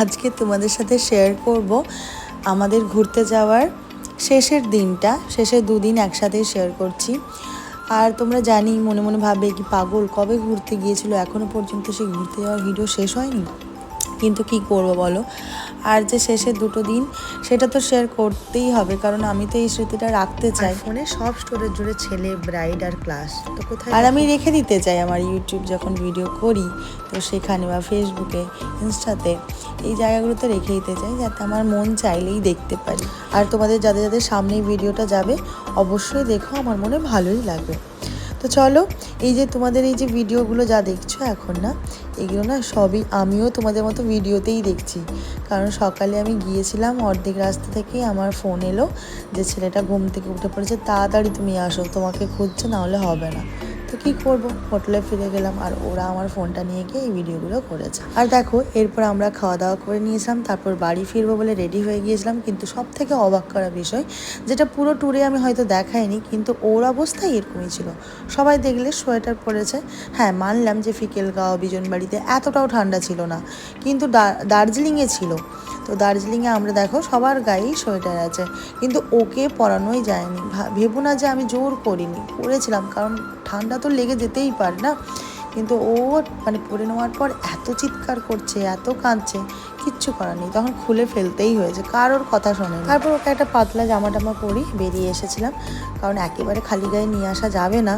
আজকে তোমাদের সাথে শেয়ার করব আমাদের ঘুরতে যাওয়ার শেষের দিনটা। শেষের দুদিন একসাথেই শেয়ার করছি। আর তোমরা জানি, মনে মনে ভাবে কি পাগল, কবে ঘুরতে গিয়েছিল? এখনও পর্যন্ত সেই ঘুরতে যাওয়ার ভিডিও শেষ হয়নি। কিন্তু কি করব বলো? আর যে শেষের দুটো দিন সেটা তো শেয়ার করতেই হবে কারণ আমি তো এই স্মৃতিটা রাখতে চাই। ফোনে সব স্টোরেজ জুড়ে ছেলে ব্রাইড আর ক্লাস তো কোথায় আর আমি রেখে দিতে চাই আমার ইউটিউব যখন ভিডিও করি তো সেখানে বা ফেসবুকে ইনস্টাতে এই জায়গাগুলোতে রেখে দিতে চাই যাতে আমার মন চাইলেই দেখতে পারি। আর তোমাদের যাদের যাদের সামনে ভিডিওটা যাবে অবশ্যই দেখো আমার মনে ভালোই লাগবে। তো চলো, এই যে তোমাদের এই যে ভিডিওগুলো যা দেখছ এখন না, এগুলো না সবই আমিও তোমাদের মতো ভিডিওতেই দেখছি। কারণ সকালে আমি গিয়েছিলাম, অর্ধেক রাস্তা থেকেই আমার ফোন এলো যে ছেলেটা ঘুম থেকে উঠে পড়েছে, তাড়াতাড়ি তুমি আসো, তোমাকে খুঁজছে, নাহলে হবে না। তো কী করব? হোটেলে ফিরে গেলাম আর ওরা আমার ফোনটা নিয়ে গিয়ে এই ভিডিওগুলো করেছে। আর দেখো, এরপর আমরা খাওয়া দাওয়া করে নিয়েছিলাম, তারপর বাড়ি ফিরবো বলে রেডি হয়ে গিয়েছিলাম। কিন্তু সব থেকে অবাক করা বিষয়, যেটা পুরো ট্যুরে আমি হয়তো দেখাইনি, কিন্তু ওর অবস্থাই এরকমই ছিল। সবাই দেখলে সোয়েটার পরেছে। হ্যাঁ মানলাম যে ফিকেলগাঁও, বিজনবাড়িতে এতটাও ঠান্ডা ছিল না, কিন্তু দার্জিলিংয়ে ছিল। তো দার্জিলিংয়ে আমরা দেখো, সবার গায়েই সোয়েটার আছে। কিন্তু ওকে পরানোই যায়নি। ভেবো না যে আমি জোর করিনি। করেছিলাম কারণ ঠান্ডা তো লেগে যেতেই পারে না। কিন্তু ও মানে পরে নেওয়ার পর এত চিৎকার করছে, এত কাঁদছে। কিচ্ছু করার নেই। তখন খুলে ফেলতেই হয়েছে। কারোর কথা শোনে তারপর ওকে একটা পাতলা জামা টামা পরি, বেরিয়ে এসেছিলাম। কারণ একেবারে খালি গায়ে নিয়ে আসা যাবে না।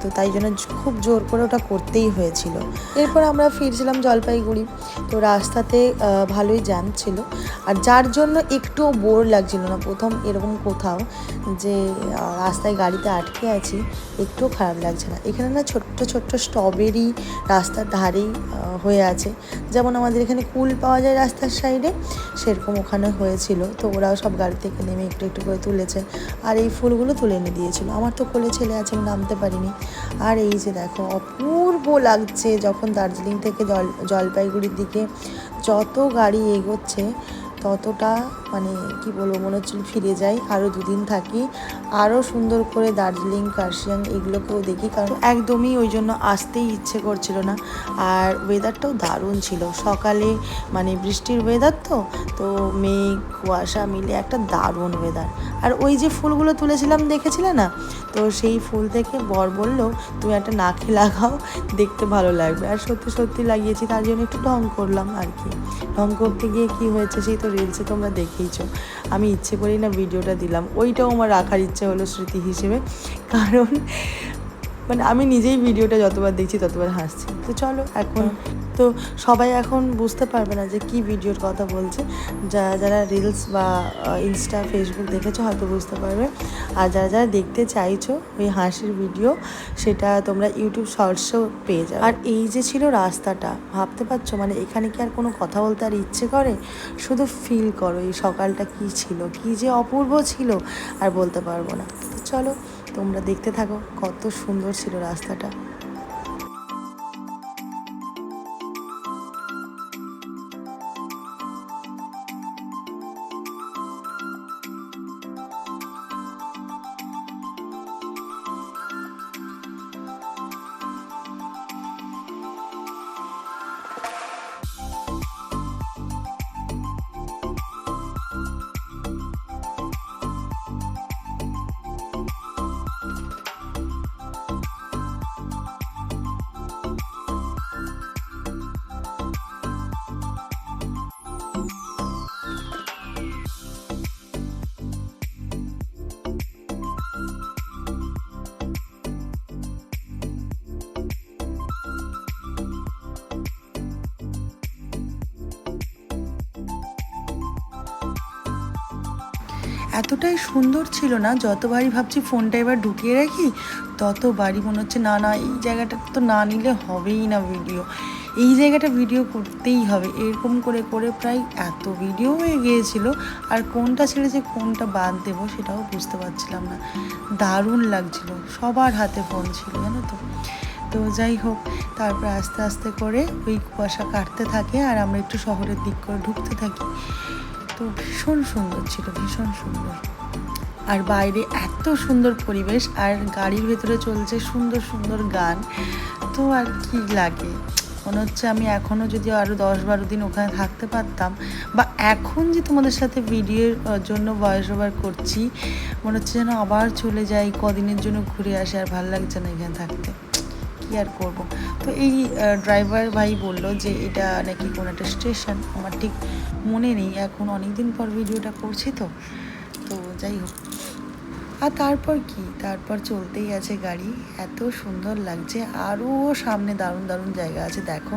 তো তাই জন্য খুব জোর করে ওটা করতেই হয়েছিল। এরপর আমরা ফিরছিলাম জলপাইগুড়ি। তো রাস্তাতে ভালোই জ্যাম ছিল। আর যার জন্য একটুও বোর লাগছিল না। প্রথম এরকম কোথাও যে রাস্তায় গাড়িতে আটকে আছি, একটুও খারাপ লাগছে না। এখানে না ছোট্ট ছোট্ট স্ট্রবেরি রাস্তার ধারেই হয়ে আছে। যেমন আমাদের এখানে কুল পাওয়া যায় রাস্তার সাইডে সেরকম ওখানে হয়েছিল। তো ওরাও সব গাড়ি থেকে নেমে একটু একটু করে তুলেছে। আর এই ফুলগুলো তুলে এনে দিয়েছিল। আমার তো কোলে ছেলে আছে, আমি নামতে পারিনি। আর এই যে দেখো, অপূর্ব লাগছে যখন দার্জিলিং থেকে জল, জলপাইগুড়ির দিকে যত গাড়ি এগোচ্ছে ততটা মানে কি বলব, মনে হচ্ছিল ফিরে যাই আরও দুদিন থাকি আরও সুন্দর করে দার্জিলিং, কার্শিয়াং এগুলোকেও দেখি, কারণ একদমই ওই জন্য আসতেই ইচ্ছে করছিল না। আর ওয়েদারটাও দারুণ ছিল। সকালে মানে বৃষ্টির ওয়েদার তো তো মেঘ, কুয়াশা মিলে একটা দারুণ ওয়েদার আর ওই যে ফুলগুলো তুলেছিলাম, দেখেছিলে না? তো সেই ফুল থেকে বর বলল, তুমি একটা নাকে লাগাও, দেখতে ভালো লাগবে। আর সত্যি সত্যি লাগিয়েছি, তার জন্য একটু ঢং করলাম আর কি। ঢং করতে গিয়ে কি হয়েছে, সেই তো রিলসে তোমরা দেখেইছো। আমি ইচ্ছে করেই না ভিডিওটা দিলাম। ওইটাও আমার রাখার ইচ্ছে হলো স্মৃতি হিসেবে। কারণ মানে আমি নিজেই ভিডিওটা যতবার দেখছি ততবার হাসছি। তো চলো, এখন তো সবাই এখন বুঝতে পারবে না যে কি ভিডিওর কথা বলছে। যারা যারা রিলস বা ইনস্টা ফেসবুক দেখেছ হয়তো বুঝতে পারবে। আর যারা যারা দেখতে চাইছো ওই হাসির ভিডিও সেটা তোমরা ইউটিউব শর্টসেও পেয়ে যাবে। আর এই যে ছিল রাস্তাটা, ভাবতে পারছ? মানে এখানে কি আর কোনো কথা বলতে আর ইচ্ছে করে? শুধু ফিল করো এই সকালটা কি ছিল, কি যে অপূর্ব ছিল, আর বলতে পারব না। চলো, তোমরা দেখতে থাকো কত সুন্দর ছিল রাস্তাটা। এতটাই সুন্দর ছিল না, যতবারই ভাবছি ফোনটা এবার ঢুকিয়ে রাখি, ততবারই মনে হচ্ছে, না না, এই জায়গাটা তো না নিলে হবেই না ভিডিও এই জায়গাটা ভিডিও করতেই হবে। এরকম করে করে প্রায় এত ভিডিও হয়ে গিয়েছিল, আর কোনটা ছেড়ে যে কোনটা বাদ দেবো সেটাও বুঝতে পারছিলাম না। দারুণ লাগছিল, সবার হাতে ফোন ছিল, জানো তো। তো যাই হোক, তারপর আস্তে আস্তে করে ওই কুয়াশা কাটতে থাকে, আর আমরা একটু শহরের দিক করে ঢুকতে থাকি। তো ভীষণ সুন্দর ছিল, ভীষণ সুন্দর। আর বাইরে এত সুন্দর পরিবেশ, আর গাড়ির ভেতরে চলছে সুন্দর সুন্দর গান, তো আর কি লাগে? মনে হচ্ছে আমি এখনও যদি আরও দশ বারো দিন ওখানে থাকতে পারতাম, বা এখন যে তোমাদের সাথে ভিডিওর জন্য ভয়েস ওভার করছি, মনে হচ্ছে যেন আবার চলে যাই, কদিনের জন্য ঘুরে আসে, আর ভালো লাগছে না এখানে থাকতে। কি আর করব। তো এই ড্রাইভার ভাই বলল যে এটা নাকি কোনো একটা স্টেশন আমার ঠিক মনে নেই, এখন অনেক দিন পর ভিডিওটা করছি তো। তো যাই হোক। আর তারপর কি? তারপর চলতেই আছে গাড়ি, এত সুন্দর লাগছে আরও সামনে দারুণ দারুণ জায়গা আছে, দেখো।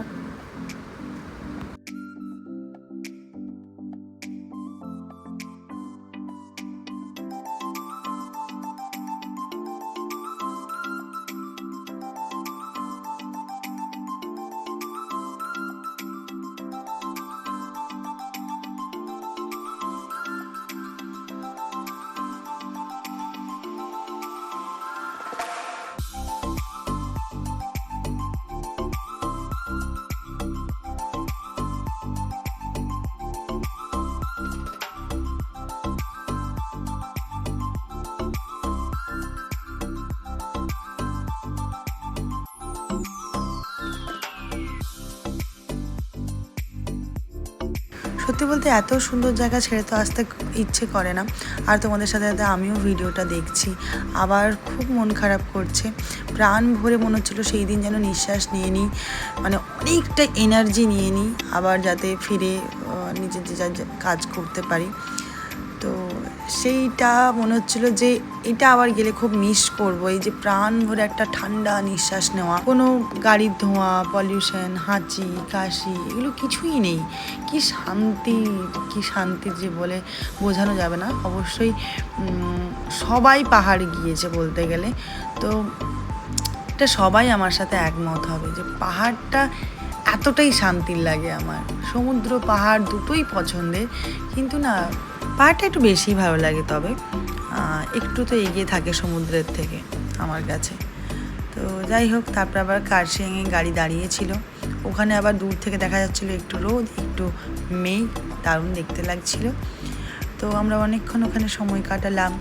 সত্যি বলতে এত সুন্দর জায়গা ছেড়ে তো আসতে ইচ্ছে করে না। আর তোমাদের সাথে সাথে আমিও ভিডিওটা দেখছি। আবার খুব মন খারাপ করছে। প্রাণ ভরে মনে হচ্ছিল সেই দিন যেন নিঃশ্বাস নিয়ে নিই। মানে অনেকটা এনার্জি নিয়ে নিই, আবার যাতে ফিরে নিজের যে কাজ করতে পারি। সেইটা মনে হচ্ছিল যে এটা আবার গেলে খুব মিস করব। এই যে প্রাণ ভরে একটা ঠান্ডা নিঃশ্বাস নেওয়া, কোনো গাড়ির ধোঁয়া পলিউশন হাঁচি, কাশি, এগুলো কিছুই নেই। কি শান্তি কি শান্তি যে বলে বোঝানো যাবে না। অবশ্যই সবাই পাহাড় গিয়েছে বলতে গেলে। তো এটা সবাই আমার সাথে একমত হবে যে পাহাড়টা এতটাই শান্তির লাগে আমার। সমুদ্র, পাহাড় দুটোই পছন্দের। কিন্তু না পাহাড়টা একটু বেশি ভালো লাগে তবে একটু তো এগিয়ে থাকে সমুদ্রের থেকে আমার কাছে। তো যাই হোক, তারপর আবার কার্শিয়াংয়ে গাড়ি দাঁড়িয়েছিল। ওখানে আবার দূর থেকে দেখা যাচ্ছিল একটু রোদ, একটু মেঘ, দারুণ দেখতে লাগছিল। তো আমরা অনেকক্ষণ ওখানে সময় কাটালাম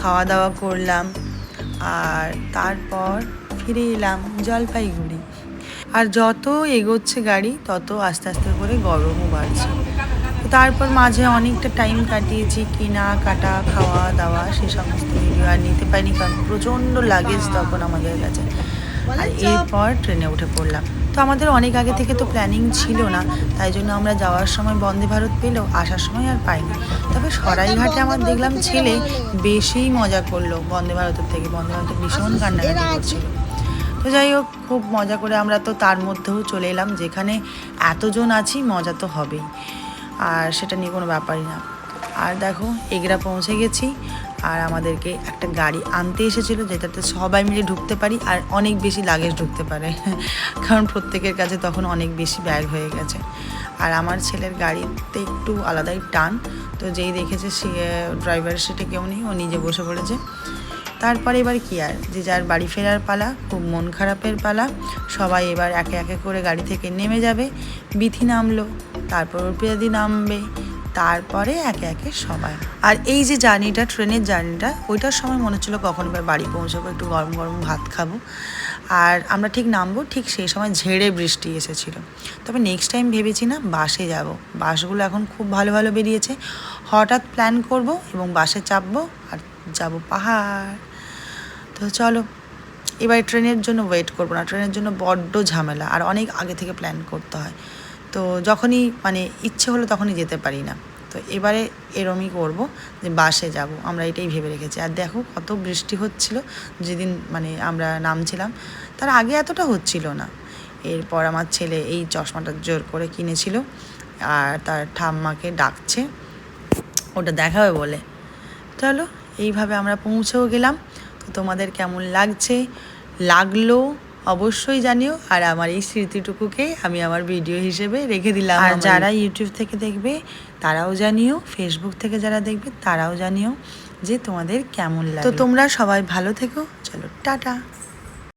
খাওয়া দাওয়া করলাম, আর তারপর ফিরে এলাম জলপাইগুড়ি। আর যত এগোচ্ছে গাড়ি, তত আস্তে আস্তে করে গরমও বাড়ছে। তারপর মাঝে অনেকটা টাইম কাটিয়েছি কেনা, কাটা, খাওয়া, দাওয়া, সে সমস্ত ভিডিও আর নিতে পারিনি কারণ প্রচণ্ড লাগেজ তখন আমাদের কাছে। আর এরপর ট্রেনে উঠে পড়লাম। তো আমাদের অনেক আগে থেকে তো প্ল্যানিং ছিল না, তাই জন্য আমরা যাওয়ার সময় বন্দে ভারত পেলেও আসার সময় আর পাইনি। তবে সরাইঘাটে আমার দেখলাম ছেলে বেশিই মজা করল বন্দে ভারতের থেকে, বন্দে ভারতে ভীষণ কান্নাকাটি করছিল। তো যাই হোক, খুব মজা করে আমরা তো তার মধ্যেও চলে এলাম, যেখানে এতজন আছি মজা তো হবেই। আর সেটা নিয়ে কোনো ব্যাপারই না। আর দেখো, এগরা পৌঁছে গেছি আর আমাদেরকে একটা গাড়ি আনতে এসেছিল যেটাতে সবাই মিলে ঢুকতে পারি আর অনেক বেশি লাগেজ ঢুকতে পারে। কারণ প্রত্যেকের কাছে তখন অনেক বেশি ব্যাগ হয়ে গেছে। আর আমার ছেলের গাড়িতে একটু আলাদাই টান, তো যেই দেখেছে সে ড্রাইভারের সিটে কেউ নেই, ও নিজে বসে পড়েছে। তারপরে এবার কি আর, যে যার বাড়ি ফেরার পালা, খুব মন খারাপের পালা, সবাই এবার একে একে করে গাড়ি থেকে নেমে যাবে বিথি নামলো। তারপর অর্পিয়াদি নামবে, তারপরে একে একে সবাই। আর এই যে জার্নিটা, ট্রেনের জার্নিটা, ওইটার সময় মনে হচ্ছিল কখন এবার বাড়ি পৌঁছাবো, একটু গরম গরম ভাত খাব। আর আমরা ঠিক নামবো, ঠিক সেই সময় ঝেড়ে বৃষ্টি এসেছিল। তবে নেক্সট টাইম ভেবেছি না, বাসে যাব। বাসগুলো এখন খুব ভালো ভালো বেরিয়েছে। হঠাৎ প্ল্যান করব এবং বাসে চাপবো আর যাব পাহাড়। তো চলো, এবার ট্রেনের জন্য ওয়েট করব না। ট্রেনের জন্য বড্ড ঝামেলা, আর অনেক আগে থেকে প্ল্যান করতে হয়। তো যখনই মানে ইচ্ছে হলো তখনই যেতে পারি না। তো এবারে এরমই করব যে বাসে যাব। আমরা এটাই ভেবে রেখেছি। আর দেখো কত বৃষ্টি হচ্ছিল যেদিন মানে আমরা নামছিলাম। তার আগে এতটা হচ্ছিল না। এরপর আমার ছেলে এই চশমাটা জোর করে কিনেছিল আর তার ঠাম্মাকে ডাকছে। ওটা দেখাবে বলে। চলো, এইভাবে আমরা পৌঁছেও গেলাম। তো তোমাদের কেমন লাগছে? লাগল? অবশ্যই জানিও আর আমার এই স্মৃতিটুকুকে আমি আমার ভিডিও হিসেবে রেখে দিলাম আর যারা ইউটিউব থেকে দেখবে তারাও জানিও ফেসবুক থেকে যারা দেখবে তারাও জানিও যে তোমাদের কেমন লাগে। তো তোমরা সবাই ভালো থেকো চলো টাটা।